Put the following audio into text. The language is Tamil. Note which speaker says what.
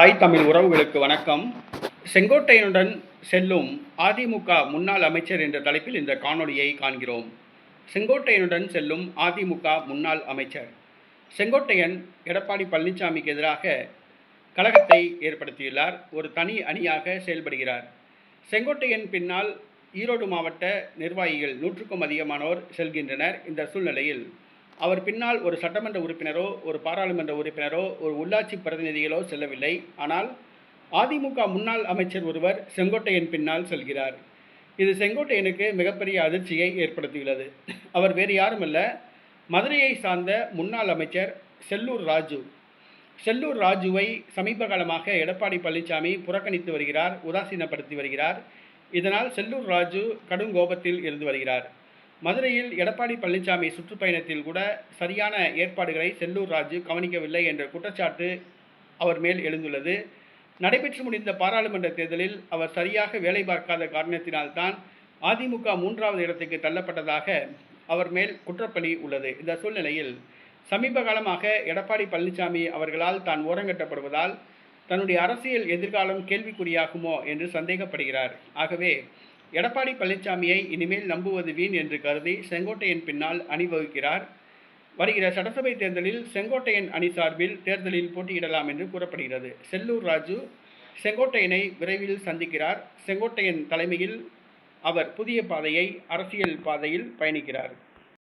Speaker 1: தாய் தமிழ் உறவுகளுக்கு வணக்கம். செங்கோட்டையனுடன் செல்லும் அதிமுக முன்னாள் அமைச்சர் என்ற தலைப்பில் இந்த காணொளியை காண்கிறோம். செங்கோட்டையனுடன் செல்லும் அதிமுக முன்னாள் அமைச்சர். செங்கோட்டையன் எடப்பாடி பழனிசாமிக்கு எதிராக கழகத்தை ஏற்படுத்தியுள்ளார். ஒரு தனி அணியாக செயல்படுகிறார். செங்கோட்டையன் பின்னால் ஈரோடு மாவட்ட நிர்வாகிகள் நூற்றுக்கும் அதிகமானோர் செல்கின்றனர். இந்த சூழ்நிலையில் அவர் பின்னால் ஒரு சட்டமன்ற உறுப்பினரோ ஒரு பாராளுமன்ற உறுப்பினரோ ஒரு உள்ளாட்சி பிரதிநிதிகளோ செல்லவில்லை. ஆனால் அதிமுக முன்னாள் அமைச்சர் ஒருவர் செங்கோட்டையன் பின்னால் செல்கிறார். இது செங்கோட்டையனுக்கு மிகப்பெரிய அதிர்ச்சியை ஏற்படுத்தியுள்ளது. அவர் வேறு யாருமல்ல மதுரையை சார்ந்த முன்னாள் அமைச்சர் செல்லூர் ராஜு. செல்லூர் ராஜுவை சமீப காலமாக எடப்பாடி பழனிசாமி புறக்கணித்து வருகிறார் உதாசீனப்படுத்தி வருகிறார். இதனால் செல்லூர் ராஜு கடும் கோபத்தில் இருந்து வருகிறார். மதுரையில் எடப்பாடி பழனிசாமி சுற்றுப்பயணத்தில் கூட சரியான ஏற்பாடுகளை செல்லூர் ராஜு கவனிக்கவில்லை என்ற குற்றச்சாட்டு அவர் மேல் எழுந்துள்ளது. நடைபெற்று முடிந்த பாராளுமன்ற தேர்தலில் அவர் சரியாக வேலை பார்க்காத காரணத்தினால்தான் அதிமுக மூன்றாவது இடத்துக்கு தள்ளப்பட்டதாக அவர் மேல் குற்றப்பலி உள்ளது. இந்த சூழ்நிலையில் சமீப காலமாக எடப்பாடி பழனிசாமி அவர்களால் தான் ஓரங்கட்டப்படுவதால் தன்னுடைய அரசியல் எதிர்காலம் கேள்விக்குறியாகுமோ என்று சந்தேகப்படுகிறார். ஆகவே எடப்பாடி பழனிசாமியை இனிமேல் நம்புவது வீண் என்று கருதி செங்கோட்டையன் பின்னால் அணிவகுக்கிறார் வருகிற சட்டசபை தேர்தலில் செங்கோட்டையன் அணி சார்பில் தேர்தலில் போட்டியிடலாம் என்று கூறப்படுகிறது. செல்லூர் ராஜு செங்கோட்டையனை விரைவில் சந்திக்கிறார். செங்கோட்டையன் தலைமையில் அவர் புதிய பாதையை அரசியல் பாதையில் பயணிக்கிறார்.